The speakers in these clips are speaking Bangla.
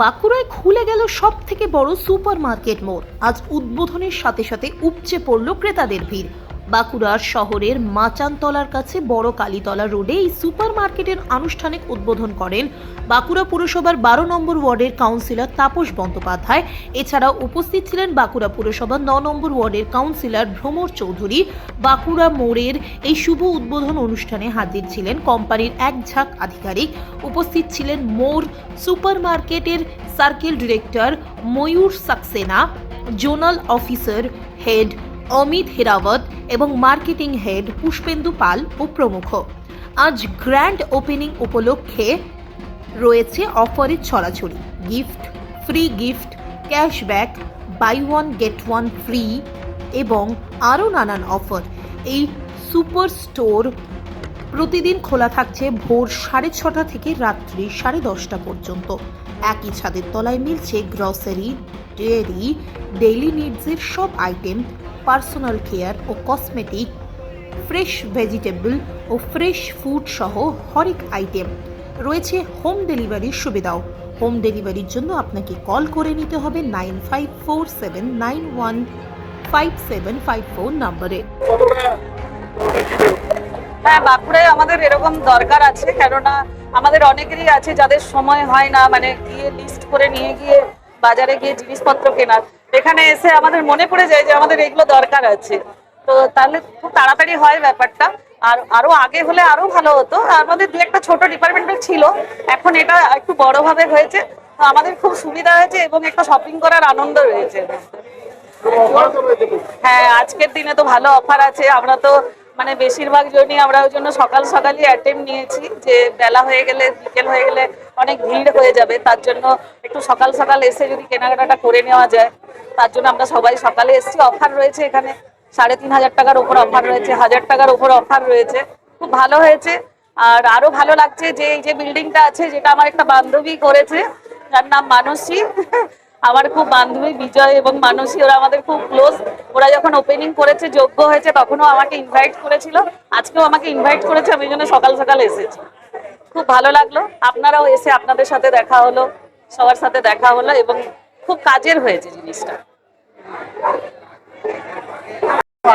বাঁকুড়ায় খুলে গেল সব থেকে বড় সুপার মার্কেট মোড়। আজ উদ্বোধনের সাথে সাথে উপচে পড়ল ক্রেতাদের ভিড়। বাঁকুড়ার শহরের মাচানতলার কাছে বড় কালীতলা রোডে এই সুপার মার্কেটের আনুষ্ঠানিক উদ্বোধন করেন বাঁকুড়া পুরসভার বারো নম্বর ওয়ার্ডের কাউন্সিলর তাপস বন্দ্যোপাধ্যায়। এছাড়াও উপস্থিত ছিলেন বাঁকুড়া পুরসভার ন নম্বর ওয়ার্ডের কাউন্সিলর ভ্রমর চৌধুরী। বাঁকুড়া মোড়ের এই শুভ উদ্বোধন অনুষ্ঠানে হাজির ছিলেন কোম্পানির এক ঝাঁক আধিকারিক। উপস্থিত ছিলেন মোর সুপার মার্কেটের circle director Mayur Saxena, zonal officer head Amit Herawat এবং মার্কেটিং হেড পুষ্পেন্দু পাল ও প্রমুখ আজ গ্র্যান্ড ওপেনিং উপলক্ষে রয়েছে অফারের ছড়াছড়ি। Gift, free gift, cashback, buy one, get one, free এবং আরও নানান অফার। এই সুপার স্টোর প্রতিদিন খোলা থাকছে ভোর সাড়ে ছটা থেকে রাত্রি সাড়ে দশটা পর্যন্ত। একই ছাদের তলায় মিলছে গ্রসারি, ডেয়ারি, ডেইলি নিডসের সব আইটেম। পার্সোনাল কেয়ার ও কসমেটিক, ফ্রেশ ভেজিটেবল ও ফ্রেশ ফুড সহ হরেক আইটেম রয়েছে হোম ডেলিভারির সুবিধাও। হোম ডেলিভারির জন্য আপনাকে কল করে নিতে হবে nine five four seven nine one five seven five four নাম্বারে। হ্যাঁ বাঁকুড়ায় আমাদের এরকম দরকার আছে, কেননা আমাদের অনেকেরই আছে যাদের সময় হয় না মানে গিয়ে লিস্ট করে নিয়ে গিয়ে বাজারে গিয়ে জিনিসপত্র কেনার। এখানে এসে আমাদের মনে পড়ে যায় যে আমাদের এগুলো দরকার আছে। তো তাহলে খুব তাড়াতাড়ি হয় ব্যাপারটা। আর আরও আগে হলে আরও ভালো হতো। আমাদের দু একটা ছোট ডিপার্টমেন্টাল ছিল। এখন এটা একটু বড়ভাবে হয়েছে। তো আমাদের খুব সুবিধা হয়েছে এবং একটা শপিং করার আনন্দ রয়েছে। হ্যাঁ আজকের দিনে তো ভালো অফার আছে। আমরা তো মানে বেশিরভাগ জনই আমরা ওই জন্য সকাল সকালই অ্যাটেম্প নিয়েছি যে বেলা হয়ে গেলে, বিকেল হয়ে গেলে অনেক ভিড় হয়ে যাবে। তার জন্য একটু সকাল সকাল এসে যদি কেনাকাটাটা করে নেওয়া যায়। তার জন্য আমরা সবাই সকালে এসেছি। অফার রয়েছে এখানে। সাড়ে তিন হাজার টাকার ওপর অফার রয়েছে। হাজার টাকার ওপর অফার রয়েছে। খুব ভালো হয়েছে। আর আরও ভালো লাগছে যে এই যে বিল্ডিংটা আছে, যেটা আমার একটা বান্ধবী করেছে, যার নাম মানসী। আমার খুব বান্ধবী বিজয় এবং মানসী, ওরা আমাদের খুব ক্লোজ ওরা যখন ওপেনিং করেছে, যোগ্য হয়েছে, তখনও আমাকে ইনভাইট করেছিল। আজকেও আমাকে ইনভাইট করেছে, আমি জন্য সকাল সকাল এসেছি। খুব ভালো লাগল। আপনারাও এসে আপনাদের সাথে দেখা হলো, সবার সাথে দেখা হলো এবং খুব কাজের হয়েছে জিনিসটা।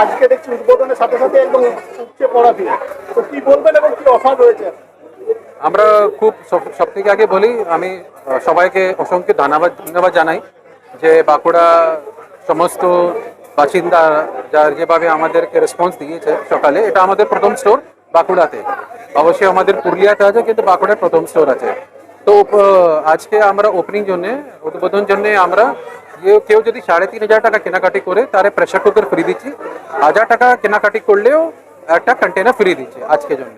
আজকে দেখছি উদ্বোধনের সাথে সাথে একদম উপচে পড়া ভিড় তো কি বলবেন এবং কি অফার রয়েছে? আমরা খুব সব থেকে আগে বলি আমি সবাইকে অসংখ্য ধন্যবাদ ধন্যবাদ জানাই যে বাঁকুড়া সমস্ত বাসিন্দা যার যেভাবে আমাদেরকে রেসপন্স দিয়েছে সকালে এটা আমাদের প্রথম স্টোর বাঁকুড়াতে। অবশ্যই আমাদের পুরুলিয়াতে আছে কিন্তু বাঁকুড়ায় প্রথম স্টোর আছে। তো আজকে আমরা ওপেনিং জন্য, উদ্বোধন জন্য আমরা কেউ যদি সাড়ে তিন হাজার টাকা কেনাকাটি করে, তারে প্রেশার কুকার ফ্রি দিচ্ছি। হাজার টাকা কেনাকাটি করলেও একটা কন্টেনার ফ্রি দিচ্ছি আজকে জন্য।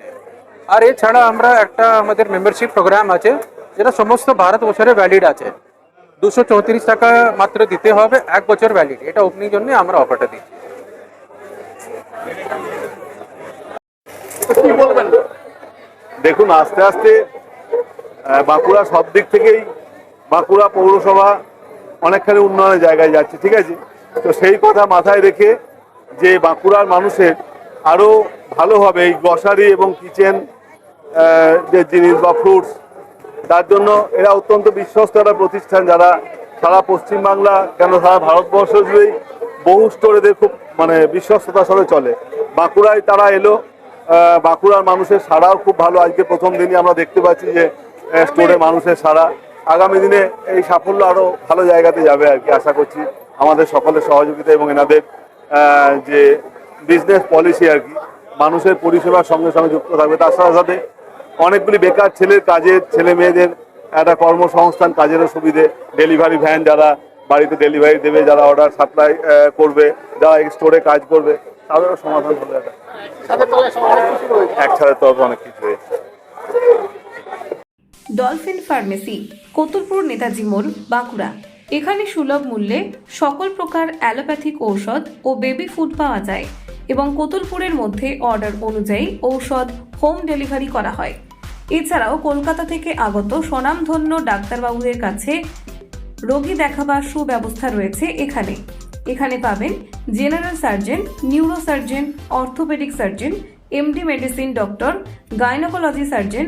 আর এছাড়া আমরা একটা আমাদের মেম্বারশিপ প্রোগ্রাম আছে, যেটা সমস্ত ভারত বছরে ভ্যালিড আছে। দুশো চৌত্রিশ টাকা মাত্র দিতে হবে, এক বছর ভ্যালিড এটা ওপেনিং জন্য আমরা অফারটা দিচ্ছি। দেখুন, আস্তে আস্তে বাঁকুড়া সব দিক থেকেই বাঁকুড়া পৌরসভা অনেকখানি উন্নয়নের জায়গায় যাচ্ছে, ঠিক আছে? তো সেই কথা মাথায় রেখে যে বাঁকুড়ার মানুষের আরও ভালো হবে এই গ্রসারি এবং কিচেন যে জিনিস বা ফ্রুটস, তার জন্য এরা অত্যন্ত বিশ্বস্ত একটা প্রতিষ্ঠান যারা সারা পশ্চিমবাংলা, কেন সারা ভারতবর্ষ জুড়েই বহু স্টোরেদের খুব মানে বিশ্বস্ততার সাথে চলে। বাঁকুড়ায় তারা এলো বাঁকুড়ার মানুষের সারাও খুব ভালো। আজকে প্রথম দিনই আমরা দেখতে পাচ্ছি যে স্টোরে মানুষের সারা। আগামী দিনে এই সাফল্য আরও ভালো জায়গাতে যাবে আর কি আশা করছি আমাদের সকলের সহযোগিতা এবং এনাদের যে বিজনেস পলিসি আর কি মানুষের পরিষেবার সঙ্গে সঙ্গে যুক্ত থাকবে। তার সাথে সাথে অনেকগুলি বেকার ছেলের কাজের ছেলে মেয়েদের একটা কর্মসংস্থান কাজেরও সুবিধে। ডেলিভারি ভ্যান যারা বাড়িতে ডেলিভারি দেবে যারা অর্ডার সাপ্লাই করবে যারা স্টোরে কাজ করবে তাদেরও সমাধান হবে। একটা সাথে তলায় সব অনেক কিছু রয়েছে? এক ছাড়ের তরফে অনেক কিছু হয়েছে ডলফিন ফার্মেসি, কতুলপুর নেতাজি মোড়, বাঁকুড়া। এখানে সুলভ মূল্যে সকল প্রকার অ্যালোপ্যাথিক ঔষধ ও বেবি ফুড পাওয়া যায় এবং কতুলপুরের মধ্যে অর্ডার অনুযায়ী ঔষধ হোম ডেলিভারি করা হয়। এছাড়াও কলকাতা থেকে আগত স্বনামধন্য ডাক্তারবাবুদের কাছে রোগী দেখাবার সুব্যবস্থা রয়েছে এখানে। এখানে পাবেন general surgeon neuro surgeon orthopaedic surgeon, MD medicine doctor, gynaecology surgeon